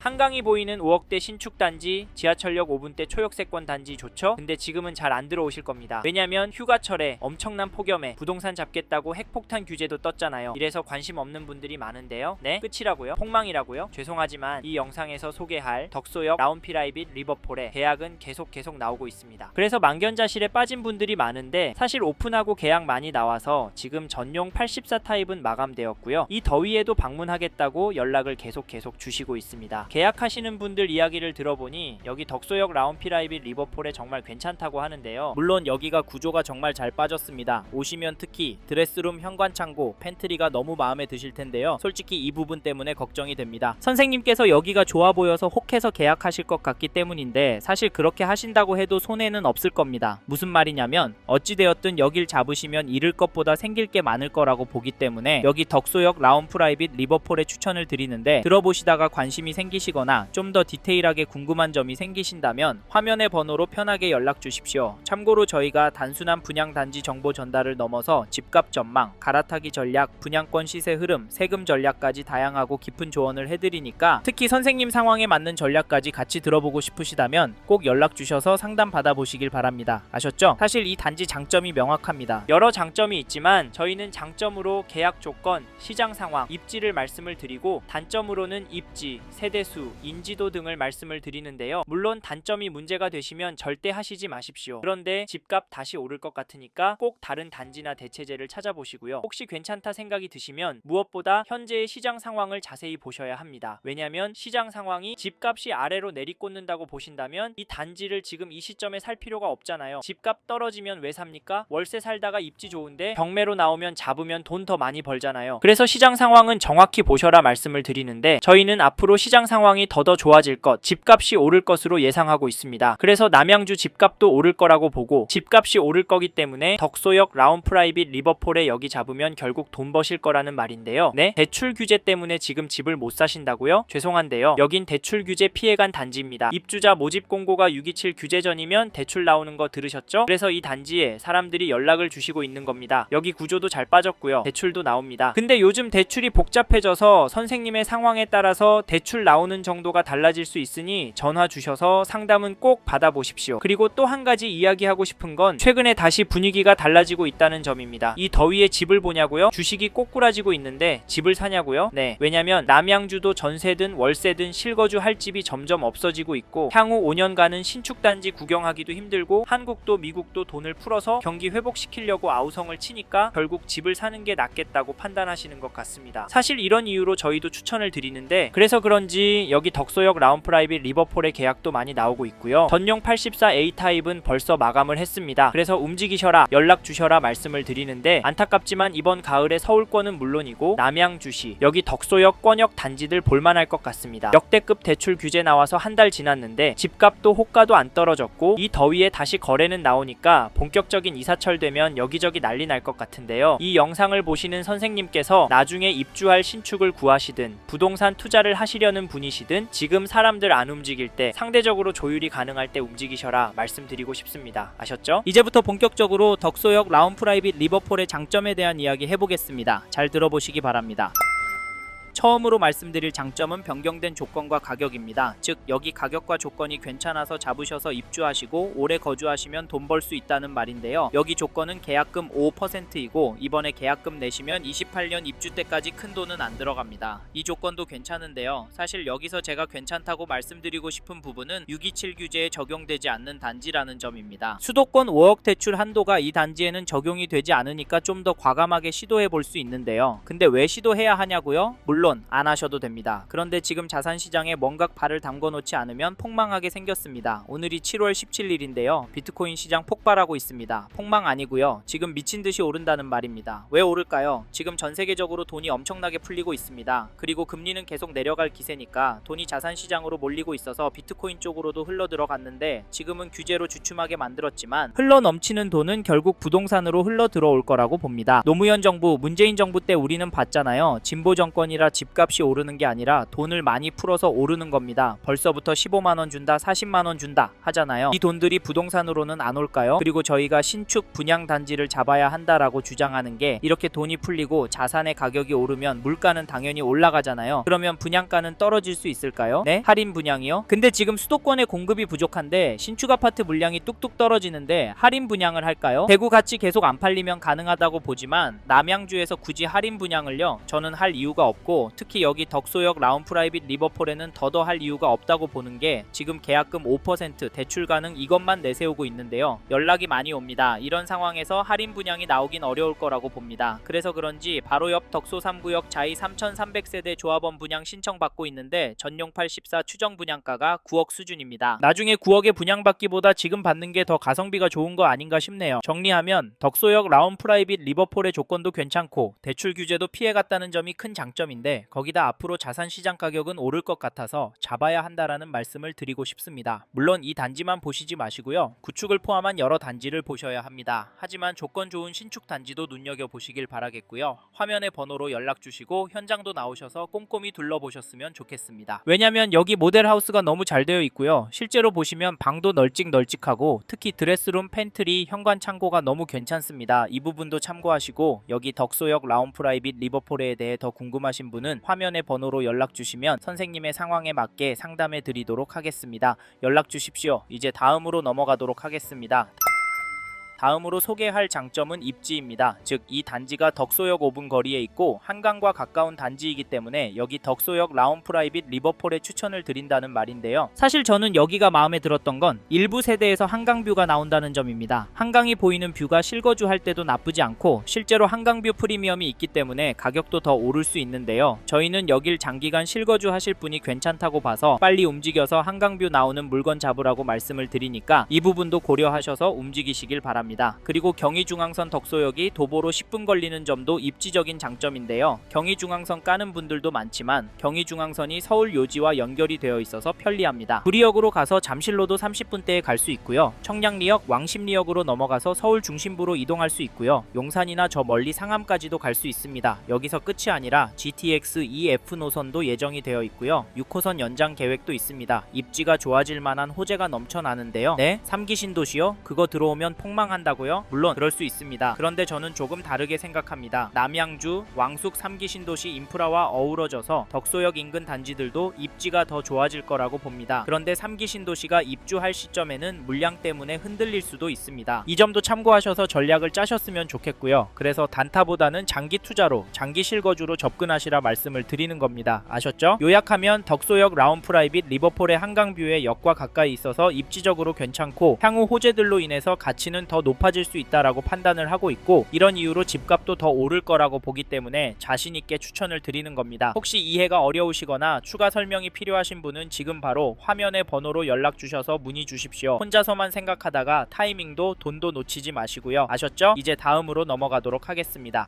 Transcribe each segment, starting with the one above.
한강이 보이는 5억대 신축 단지, 지하철역 5분대 초역세권 단지 좋죠? 근데 지금은 잘 안 들어오실 겁니다. 왜냐면 휴가철에 엄청난 폭염에 부동산 잡겠다고 핵폭탄 규제도 떴잖아요. 이래서 관심 없는 분들이 많은데요. 네? 끝이라고요? 폭망이라고요? 죄송하지만 이 영상에서 소개할 덕소역 라운피라이빗 리버폴의 계약은 계속 계속 나오고 있습니다. 그래서 만견자실에 빠진 분들이 많은데 사실 오픈하고 계약 많이 나와서 지금 전용 84 타입은 마감되었고요. 이 더위에도 방문하겠다고 연락을 계속 계속 주시고 있습니다. 계약하시는 분들 이야기를 들어보니 여기 덕소역 라운피라이빗 리버폴에 정말 괜찮다고 하는데요. 물론 여기가 구조가 정말 잘 빠졌습니다. 오시면 특히 드레스룸 현관 창고, 팬트리가 너무 마음에 드실 텐데요. 솔직히 이 부분 때문에 걱정이 됩니다. 선생님께서 여기가 좋아 보여서 혹해서 계약하실 것 같기 때문인데 사실 그렇게 하신다고 해도 손해는 없을 겁니다. 무슨 말이냐면 어찌되었든 여길 잡으시면 잃을 것보다 생길 게 많을 거라고 보기 때문에 여기 덕소역 라운프라이빗 리버폴에 추천을 드리는데 들어보시다가 관심이 생기 시거나 좀 더 디테일하게 궁금한 점이 생기신다면 화면의 번호로 편하게 연락 주십시오. 참고로 저희가 단순한 분양 단지 정보 전달을 넘어서 집값 전망, 갈아타기 전략, 분양권 시세 흐름, 세금 전략까지 다양하고 깊은 조언을 해드리니까 특히 선생님 상황에 맞는 전략까지 같이 들어보고 싶으시다면 꼭 연락 주셔서 상담 받아보시길 바랍니다. 아셨죠? 사실 이 단지 장점이 명확합니다. 여러 장점이 있지만 저희는 장점으로 계약 조건, 시장 상황, 입지를 말씀을 드리고 단점으로는 입지, 세대 수, 인지도 등을 말씀을 드리는데요. 물론 단점이 문제가 되시면 절대 하시지 마십시오. 그런데 집값 다시 오를 것 같으니까 꼭 다른 단지나 대체제를 찾아보시고요. 혹시 괜찮다 생각이 드시면 무엇보다 현재의 시장 상황을 자세히 보셔야 합니다. 왜냐하면 시장 상황이 집값이 아래로 내리꽂는다고 보신다면 이 단지를 지금 이 시점에 살 필요가 없잖아요. 집값 떨어지면 왜 삽니까? 월세 살다가 입지 좋은데 경매로 나오면 잡으면 돈 더 많이 벌잖아요. 그래서 시장 상황은 정확히 보셔라 말씀을 드리는데 저희는 앞으로 시장 상황 이 더더 좋아질 것, 집값이 오를 것으로 예상하고 있습니다. 그래서 남양주 집값도 오를 거라고 보고 집값이 오를 거기 때문에 덕소역 라운프라이빗 리버폴에 여기 잡으면 결국 돈 버실 거라는 말인데요. 네? 대출 규제 때문에 지금 집을 못 사신다고요? 죄송한데요. 여긴 대출 규제 피해간 단지입니다. 입주자 모집 공고가 627 규제 전이면 대출 나오는 거 들으셨죠? 그래서 이 단지에 사람들이 연락을 주시고 있는 겁니다. 여기 구조도 잘 빠졌고요. 대출도 나옵니다. 근데 요즘 대출이 복잡해져서 선생님의 상황에 따라서 대출 나오는 정도가 달라질 수 있으니 전화 주셔서 상담은 꼭 받아보십시오. 그리고 또 한 가지 이야기하고 싶은 건 최근에 다시 분위기가 달라지고 있다는 점입니다. 이 더위에 집을 보냐고요? 주식이 꼬꾸라지고 있는데 집을 사냐고요? 네. 왜냐면 남양주도 전세든 월세든 실거주 할 집이 점점 없어지고 있고 향후 5년간은 신축 단지 구경하기도 힘들고 한국도 미국도 돈을 풀어서 경기 회복시키려고 아우성을 치니까 결국 집을 사는 게 낫겠다고 판단하시는 것 같습니다. 사실 이런 이유로 저희도 추천을 드리는데 그래서 그런지 여기 덕소역 라운프라이빗 리버폴의 계약도 많이 나오고 있고요. 전용 84A 타입은 벌써 마감을 했습니다. 그래서 움직이셔라 연락 주셔라 말씀을 드리는데 안타깝지만 이번 가을에 서울권은 물론이고 남양 주시 여기 덕소역 권역 단지들 볼만할 것 같습니다. 역대급 대출 규제 나와서 한 달 지났는데 집값도 호가도 안 떨어졌고 이 더위에 다시 거래는 나오니까 본격적인 이사철 되면 여기저기 난리 날 것 같은데요. 이 영상을 보시는 선생님께서 나중에 입주할 신축을 구하시든 부동산 투자를 하시려는 분이 시든 지금 사람들 안 움직일 때 상대적으로 조율이 가능할 때 움직이셔라 말씀드리고 싶습니다. 아셨죠? 이제부터 본격적으로 덕소역 라운 프라이빗 리버폴의 장점에 대한 이야기 해보겠습니다. 잘 들어보시기 바랍니다. 처음으로 말씀드릴 장점은 변경된 조건과 가격입니다. 즉 여기 가격과 조건이 괜찮아서 잡으셔서 입주하시고 오래 거주하시면 돈 벌 수 있다는 말인데요. 여기 조건은 계약금 5%이고 이번에 계약금 내시면 28년 입주 때까지 큰 돈은 안 들어갑니다. 이 조건도 괜찮은데요. 사실 여기서 제가 괜찮다고 말씀드리고 싶은 부분은 627 규제에 적용되지 않는 단지라는 점입니다. 수도권 5억 대출 한도가 이 단지에는 적용이 되지 않으니까 좀 더 과감하게 시도해 볼 수 있는데요. 근데 왜 시도해야 하냐고요? 물론 안 하셔도 됩니다. 그런데 지금 자산 시장에 뭔가 발을 담궈 놓지 않으면 폭망하게 생겼습니다. 오늘이 7월 17일인데요. 비트코인 시장 폭발하고 있습니다. 폭망 아니고요. 지금 미친 듯이 오른다는 말입니다. 왜 오를까요? 지금 전 세계적으로 돈이 엄청나게 풀리고 있습니다. 그리고 금리는 계속 내려갈 기세니까 돈이 자산 시장으로 몰리고 있어서 비트코인 쪽으로도 흘러 들어갔는데 지금은 규제로 주춤하게 만들었지만 흘러 넘치는 돈은 결국 부동산으로 흘러 들어올 거라고 봅니다. 노무현 정부, 문재인 정부 때 우리는 봤잖아요. 진보 정권이라 집값이 오르는 게 아니라 돈을 많이 풀어서 오르는 겁니다. 벌써부터 15만 원 준다, 40만 원 준다 하잖아요. 이 돈들이 부동산으로는 안 올까요? 그리고 저희가 신축 분양 단지를 잡아야 한다라고 주장하는 게 이렇게 돈이 풀리고 자산의 가격이 오르면 물가는 당연히 올라가잖아요. 그러면 분양가는 떨어질 수 있을까요? 네? 할인 분양이요? 근데 지금 수도권에 공급이 부족한데 신축 아파트 물량이 뚝뚝 떨어지는데 할인 분양을 할까요? 대구 같이 계속 안 팔리면 가능하다고 보지만 남양주에서 굳이 할인 분양을요 저는 할 이유가 없고 특히 여기 덕소역 라운프라이빗 리버폴에는 더더 할 이유가 없다고 보는 게 지금 계약금 5% 대출 가능 이것만 내세우고 있는데요. 연락이 많이 옵니다. 이런 상황에서 할인 분양이 나오긴 어려울 거라고 봅니다. 그래서 그런지 바로 옆 덕소 3구역 자이 3300세대 조합원 분양 신청받고 있는데 전용 84 추정 분양가가 9억 수준입니다. 나중에 9억에 분양받기보다 지금 받는 게 더 가성비가 좋은 거 아닌가 싶네요. 정리하면 덕소역 라운프라이빗 리버폴의 조건도 괜찮고 대출 규제도 피해갔다는 점이 큰 장점인데 거기다 앞으로 자산 시장 가격은 오를 것 같아서 잡아야 한다라는 말씀을 드리고 싶습니다. 물론 이 단지만 보시지 마시고요. 구축을 포함한 여러 단지를 보셔야 합니다. 하지만 조건 좋은 신축 단지도 눈여겨 보시길 바라겠고요. 화면의 번호로 연락 주시고 현장도 나오셔서 꼼꼼히 둘러보셨으면 좋겠습니다. 왜냐면 여기 모델 하우스가 너무 잘 되어 있고요. 실제로 보시면 방도 널찍널찍하고 특히 드레스룸, 팬트리, 현관 창고가 너무 괜찮습니다. 이 부분도 참고하시고 여기 덕소역 라운 프라이빗 리버폴에 대해 더 궁금하신 분은 화면의 번호로 연락 주시면 선생님의 상황에 맞게 상담해 드리도록 하겠습니다. 연락 주십시오. 이제 다음으로 넘어가도록 하겠습니다. 다음으로 소개할 장점은 입지입니다. 즉 이 단지가 덕소역 5분 거리에 있고 한강과 가까운 단지이기 때문에 여기 덕소역 라운 프라이빗 리버폴에 추천을 드린다는 말인데요. 사실 저는 여기가 마음에 들었던 건 일부 세대에서 한강뷰가 나온다는 점입니다. 한강이 보이는 뷰가 실거주 할 때도 나쁘지 않고 실제로 한강뷰 프리미엄이 있기 때문에 가격도 더 오를 수 있는데요. 저희는 여길 장기간 실거주 하실 분이 괜찮다고 봐서 빨리 움직여서 한강뷰 나오는 물건 잡으라고 말씀을 드리니까 이 부분도 고려하셔서 움직이시길 바랍니다. 그리고 경의중앙선 덕소역이 도보로 10분 걸리는 점도 입지적인 장점인데요. 경의중앙선 까는 분들도 많지만 경의중앙선이 서울 요지와 연결이 되어 있어서 편리합니다. 구리역으로 가서 잠실로도 30분대에 갈 수 있고요. 청량리역, 왕십리역으로 넘어가서 서울 중심부로 이동할 수 있고요. 용산이나 저 멀리 상암까지도 갈 수 있습니다. 여기서 끝이 아니라 GTX EF 노선도 예정이 되어 있고요. 6호선 연장 계획도 있습니다. 입지가 좋아질 만한 호재가 넘쳐나는데요. 네, 3기 신도시요? 그거 들어오면 폭망 한다고요? 물론 그럴 수 있습니다. 그런데 저는 조금 다르게 생각합니다. 남양주, 왕숙 3기 신도시 인프라와 어우러져서 덕소역 인근 단지들도 입지가 더 좋아질 거라고 봅니다. 그런데 3기 신도시가 입주할 시점에는 물량 때문에 흔들릴 수도 있습니다. 이 점도 참고하셔서 전략을 짜셨으면 좋겠고요. 그래서 단타보다는 장기 투자로 장기 실거주로 접근하시라 말씀을 드리는 겁니다. 아셨죠? 요약하면 덕소역 라운 프라이빗 리버폴의 한강뷰에 역과 가까이 있어서 입지적으로 괜찮고 향후 호재들로 인해서 가치는 더 높아질 수 있다라고 판단을 하고 있고 이런 이유로 집값도 더 오를 거라고 보기 때문에 자신 있게 추천을 드리는 겁니다. 혹시 이해가 어려우시거나 추가 설명이 필요하신 분은 지금 바로 화면의 번호로 연락 주셔서 문의 주십시오. 혼자서만 생각하다가 타이밍도 돈도 놓치지 마시고요. 아셨죠? 이제 다음으로 넘어가도록 하겠습니다.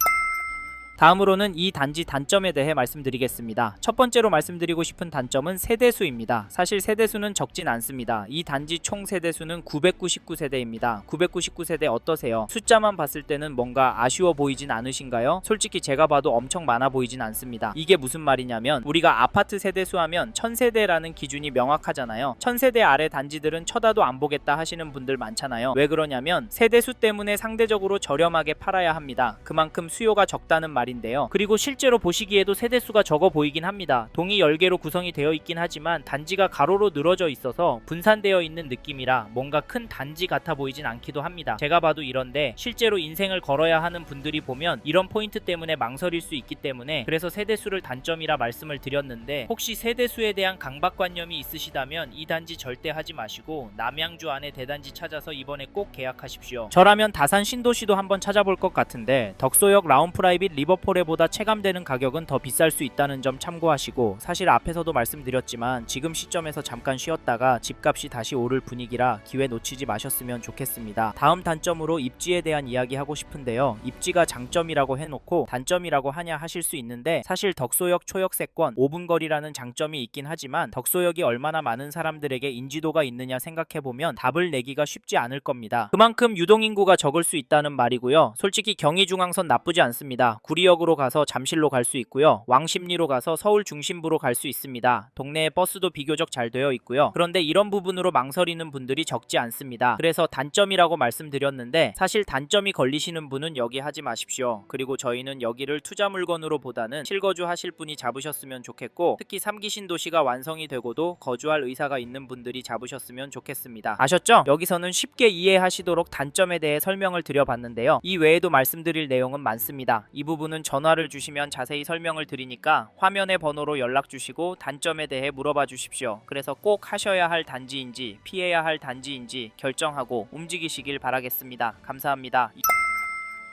다음으로는 이 단지 단점에 대해 말씀드리겠습니다. 첫 번째로 말씀드리고 싶은 단점은 세대수입니다. 사실 세대수는 적진 않습니다. 이 단지 총 세대수는 999세대입니다. 999세대 어떠세요? 숫자만 봤을 때는 뭔가 아쉬워 보이진 않으신가요? 솔직히 제가 봐도 엄청 많아 보이진 않습니다. 이게 무슨 말이냐면 우리가 아파트 세대수 하면 1000세대라는 기준이 명확하잖아요. 1000세대 아래 단지들은 쳐다도 안 보겠다 하시는 분들 많잖아요. 왜 그러냐면 세대수 때문에 상대적으로 저렴하게 팔아야 합니다. 그만큼 수요가 적다는 말 인데요. 그리고 실제로 보시기에도 세대수가 적어 보이긴 합니다. 동이 10개로 구성이 되어 있긴 하지만 단지가 가로로 늘어져 있어서 분산되어 있는 느낌이라 뭔가 큰 단지 같아 보이진 않기도 합니다. 제가 봐도 이런데 실제로 인생을 걸어야 하는 분들이 보면 이런 포인트 때문에 망설일 수 있기 때문에 그래서 세대수를 단점이라 말씀을 드렸는데 혹시 세대수에 대한 강박관념이 있으시다면 이 단지 절대 하지 마시고 남양주 안에 대단지 찾아서 이번에 꼭 계약하십시오. 저라면 다산 신도시도 한번 찾아볼 것 같은데 덕소역 라운프라이빗 리버 폴에보다 체감되는 가격은 더 비쌀 수 있다는 점 참고하시고 사실 앞에서도 말씀드렸지만 지금 시점에서 잠깐 쉬었다가 집값이 다시 오를 분위기라 기회 놓치지 마셨으면 좋겠습니다. 다음 단점으로 입지에 대한 이야기 하고 싶은데요. 입지가 장점이라고 해놓고 단점이라고 하냐 하실 수 있는데 사실 덕소역 초역세권 5분 거리라는 장점이 있긴 하지만 덕소역이 얼마나 많은 사람들에게 인지도가 있느냐 생각해보면 답을 내기가 쉽지 않을 겁니다. 그만큼 유동인구가 적을 수 있다는 말이고요. 솔직히 경의중앙선 나쁘지 않습니다. 구리 구리역으로 가서 잠실로 갈 수 있고요. 왕십리로 가서 서울 중심부로 갈 수 있습니다. 동네에 버스도 비교적 잘 되어 있고요. 그런데 이런 부분으로 망설이는 분들이 적지 않습니다. 그래서 단점이라고 말씀드렸는데 사실 단점이 걸리시는 분은 여기 하지 마십시오. 그리고 저희는 여기를 투자 물건으로 보다는 실거주 하실 분이 잡으셨으면 좋겠고 특히 3기 신 도시가 완성이 되고도 거주할 의사가 있는 분들이 잡으셨으면 좋겠습니다. 아셨죠? 여기서는 쉽게 이해하시도록 단점에 대해 설명을 드려봤는데요. 이 외에도 말씀드릴 내용은 많습니다. 이 부 분은 전화를 주시면 자세히 설명을 드리니까 화면의 번호로 연락 주시고 단점에 대해 물어봐 주십시오. 그래서 꼭 하셔야 할 단지인지 피해야 할 단지인지 결정하고 움직이시길 바라겠습니다. 감사합니다.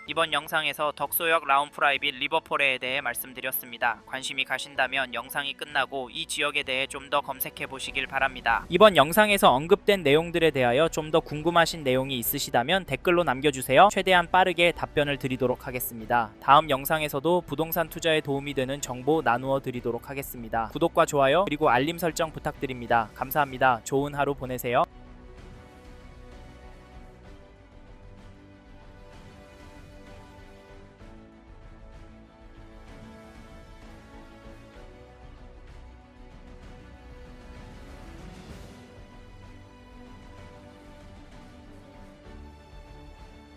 이번 영상에서 덕소역 라운프라이빗 리버폴에 대해 말씀드렸습니다. 관심이 가신다면 영상이 끝나고 이 지역에 대해 좀 더 검색해 보시길 바랍니다. 이번 영상에서 언급된 내용들에 대하여 좀 더 궁금하신 내용이 있으시다면 댓글로 남겨주세요. 최대한 빠르게 답변을 드리도록 하겠습니다. 다음 영상에서도 부동산 투자에 도움이 되는 정보 나누어 드리도록 하겠습니다. 구독과 좋아요 그리고 알림 설정 부탁드립니다. 감사합니다. 좋은 하루 보내세요.